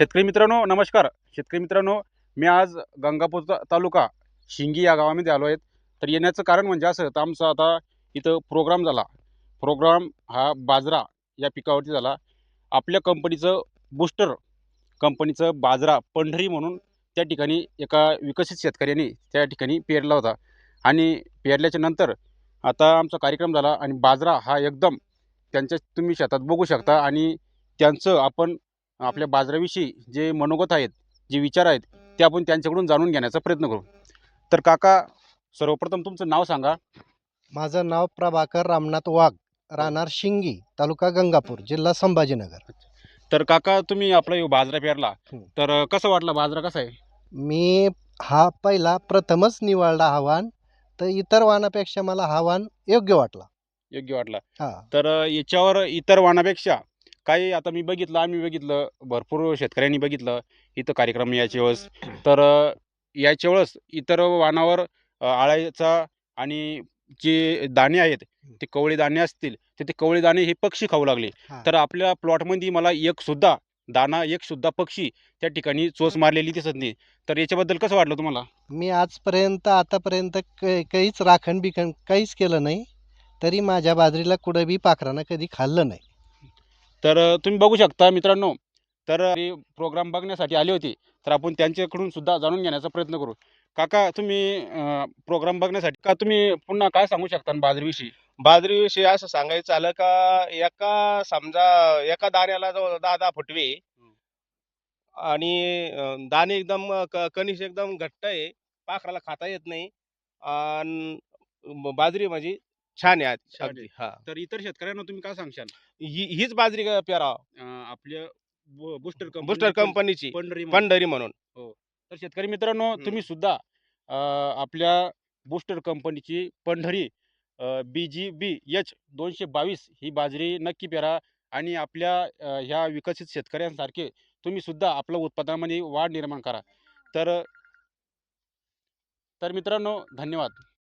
शेतकरी मित्रांनो नमस्कार. शेतकरी मित्रांनो मी आज गंगापूर तालुका शिंगी या गावामध्ये आलो आहेत तर येण्याचं कारण म्हणजे असं तर आमचा आता इथं प्रोग्राम झाला. प्रोग्राम हा बाजरा या पिकावरती झाला. आपल्या कंपनीचं बूस्टर कंपनीचं बाजरा पंढरी म्हणून त्या ठिकाणी एका विकसित शेतकऱ्यांनी त्या ठिकाणी पेरला होता. आणि पेरल्याच्या नंतर आता आमचा कार्यक्रम झाला आणि बाजरा हा एकदम त्यांच्या तुम्ही शेतात बघू शकता आणि त्यांचं आपण आपल्या बाजाराविषयी जे मनोगत आहेत जे विचार आहेत ते आपण त्यांच्याकडून जाणून घेण्याचा प्रयत्न करू. तर काका सर्वप्रथम तुमचं नाव सांगा. माझं नाव प्रभाकर रामनाथ वाघ राहणार शिंगी तालुका गंगापूर जिल्हा संभाजीनगर. तर काका तुम्ही आपला बाजरा पेरला. हं. तर कसं वाटला बाजरा कसा आहे? मी हा पहिला प्रथमच निवडला हा वाण तर इतर वाणापेक्षा मला हा वाण योग्य वाटला. योग्य वाटला. हा. तर याच्यावर इतर वाणापेक्षा काही आता मी बघितलं आम्ही बघितलं भरपूर शेतकऱ्यांनी बघितलं इथं कार्यक्रम याच्या वेळेस. तर याच्या वेळेस इतर अं, आळ्याचा आणि जे दाणे आहेत ते कवळे दाणे असतील तर ते कवळे दाणे हे पक्षी खाऊ लागले. तर आपल्या प्लॉटमध्ये मला एक सुद्धा दाना एक सुद्धा पक्षी त्या ठिकाणी चोच मारलेली दिसत नाही. तर याच्याबद्दल कसं वाटलं तुम्हाला? मी आजपर्यंत आतापर्यंत काहीच राखण बिखण काहीच केलं नाही. तरी माझ्या बाजरीला कुठं बी पाखरानं कधी खाल्लं नाही. तर तुम्ही बघू शकता मित्रांनो तर प्रोग्राम बघण्यासाठी आले होते. तर आपण त्यांच्याकडून सुद्धा जाणून घेण्याचा प्रयत्न करू. काका तुम्ही प्रोग्राम बघण्यासाठी का तुम्ही पुन्हा काय सांगू शकता बाजरीविषयी? बाजरीविषयी असं सांगायचं आलं का एका समजा एका दाण्याला जवळ दहा दहा फुटवे. आणि दाणे एकदम अं, क- कणीस एकदम घट्ट आहे. पाखराला खाता येत नाही. आणि बाजरी माझी. छान आहे छान अगदी. हा. तर इतर शेतकऱ्यांना तुम्ही काय सांगशाल? ही हीच बाजरी पेराव अ, आपल्या बुस्टर कंपनी बुस्टर कंपनीची पंढरी म्हणून. पंढरी म्हणून. तर शेतकरी मित्रांनो तुम्ही सुद्धा अ, आपल्या बुस्टर कंपनीची पंढरी बी जी बी एच दोनशे बावीस ही बाजरी नक्की पेरा आणि आपल्या अ, ह्या विकसित शेतकऱ्यांसारखे तुम्ही सुद्धा आपलं उत्पादनामध्ये वाढ निर्माण करा. तर तर मित्रांनो धन्यवाद.